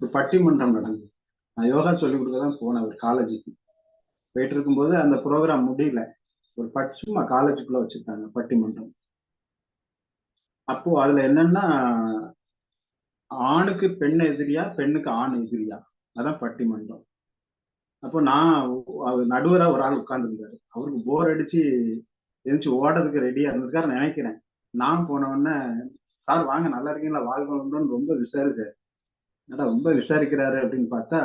ஒரு பட்டிமன்றம் நடந்தது. நான் யோகா சொல்லிக் கொடுக்க தான் போனேன் ஒரு காலேஜுக்கு போயிட்டு இருக்கும்போது அந்த ப்ரோக்ராம் முடியல. ஒரு பட் சும்மா காலேஜுக்குள்ள வச்சிருக்காங்க பட்டிமன்றம். அப்போ அதுல என்னன்னா ஆணுக்கு பெண் எதிரியா பெண்ணுக்கு ஆண் எதிரியா? அதான் பட்டிமன்றம். அப்போ நான் அவர் நடுவரா ஒரு ஆள் உட்கார்ந்துருந்தாரு. அவருக்கு போர் அடிச்சு எந்திரிச்சு ஓடுறதுக்கு ரெடியா இருந்திருக்காரு நினைக்கிறேன். நான் போன உடனே சார் வாங்க நல்லா இருக்கீங்களா? வாழ்க்கணும்னு ரொம்ப விசாரிச்சார். என்னடா ரொம்ப விசாரிக்கிறாரு அப்படின்னு பார்த்தா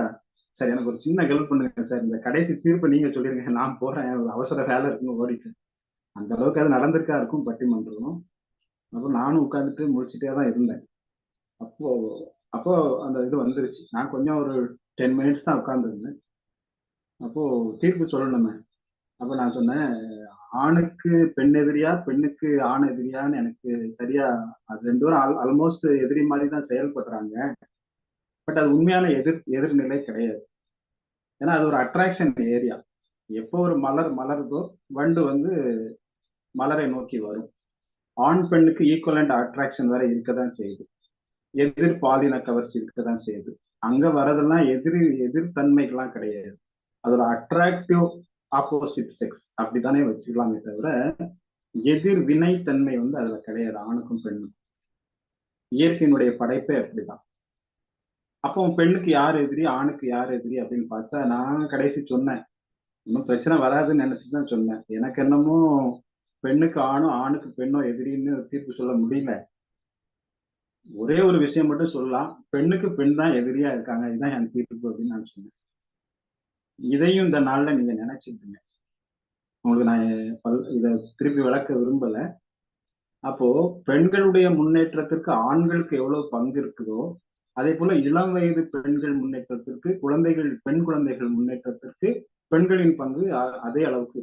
சார் எனக்கு ஒரு சின்ன ஹெல்ப் பண்ணுங்க சார். இந்த கடைசி தீர்ப்பை நீங்க சொல்லிருங்க. நான் போறேன். ஒரு அவசர வேலை இருக்குன்னு ஓடிட்டு அந்த அளவுக்கு அது நடந்திருக்கா இருக்கும் பட்டிமன்றம் அப்போ நானும் உட்காந்துட்டு முடிச்சுட்டே தான் இருந்தேன். அப்போ அப்போ அந்த இது வந்துருச்சு. நான் கொஞ்சம் ஒரு டென் மினிட்ஸ் தான் உட்காந்துருந்தேன் அப்போ தீர்ப்பு சொல்லணுமே. அப்போ நான் சொன்னேன் ஆணுக்கு பெண் எதிரியா பெண்ணுக்கு ஆண் எதிரியான்னு எனக்கு சரியா அது ரெண்டு பேரும் ஆல் ஆல்மோஸ்ட் எதிரி மாதிரி தான் செயல்படுறாங்க. பட் அது உண்மையான எதிர் எதிர்நிலை கிடையாது. ஏன்னா அது ஒரு அட்ராக்ஷன் ஏரியா எப்போ ஒரு மலர் மலருதோ வண்டு வந்து மலரை நோக்கி வரும். ஆண் பெண்ணுக்கு ஈக்குவலண்ட் அட்ராக்ஷன் வேற இருக்கதான் செய்யுது. எதிர் பாலின கவர்ச்சி இருக்கதான் செய்யுது. அங்க வரதெல்லாம் எதிர் எதிர்த்தன்மைகள்லாம் கிடையாது. அது ஒரு அட்ராக்டிவ் ஆப்போசிட் செக்ஸ் அப்படித்தானே வச்சுக்கலாமே தவிர எதிர் வினைத்தன்மை வந்து அதுல கிடையாது. ஆணுக்கும் பெண்ணுக்கும். இயற்கையினுடைய படைப்பே அப்படிதான். அப்போ பெண்ணுக்கு யார் எதிரி ஆணுக்கு யார் எதிரி அப்படின்னு பார்த்தா நான் கடைசி சொன்னேன். இன்னும் பிரச்சனை வராதுன்னு நினைச்சுதான் தான் சொன்னேன். எனக்கு என்னமோ பெண்ணுக்கு ஆணும் ஆணுக்கு பெண்ணோ எதிரின்னு தீர்ப்பு சொல்ல முடியல. ஒரே ஒரு விஷயம் மட்டும் சொல்லலாம். பெண்ணுக்கு பெண் தான் எதிரியா இருக்காங்க. இதுதான் என் தீர்ப்பு அப்படின்னு நான் சொன்னேன். இதையும் இந்த நாள்ல நீங்க நினைச்சிருக்கீங்க உங்களுக்கு நான் பல் இதை திருப்பி விளக்க விரும்பல. அப்போ பெண்களுடைய முன்னேற்றத்திற்கு ஆண்களுக்கு எவ்வளவு பங்கு இருக்குதோ அதே போல இளம் வயது பெண்கள் முன்னேற்றத்திற்கு குழந்தைகள் பெண் குழந்தைகள் முன்னேற்றத்திற்கு பெண்களின் பங்கு அதே அளவுக்கு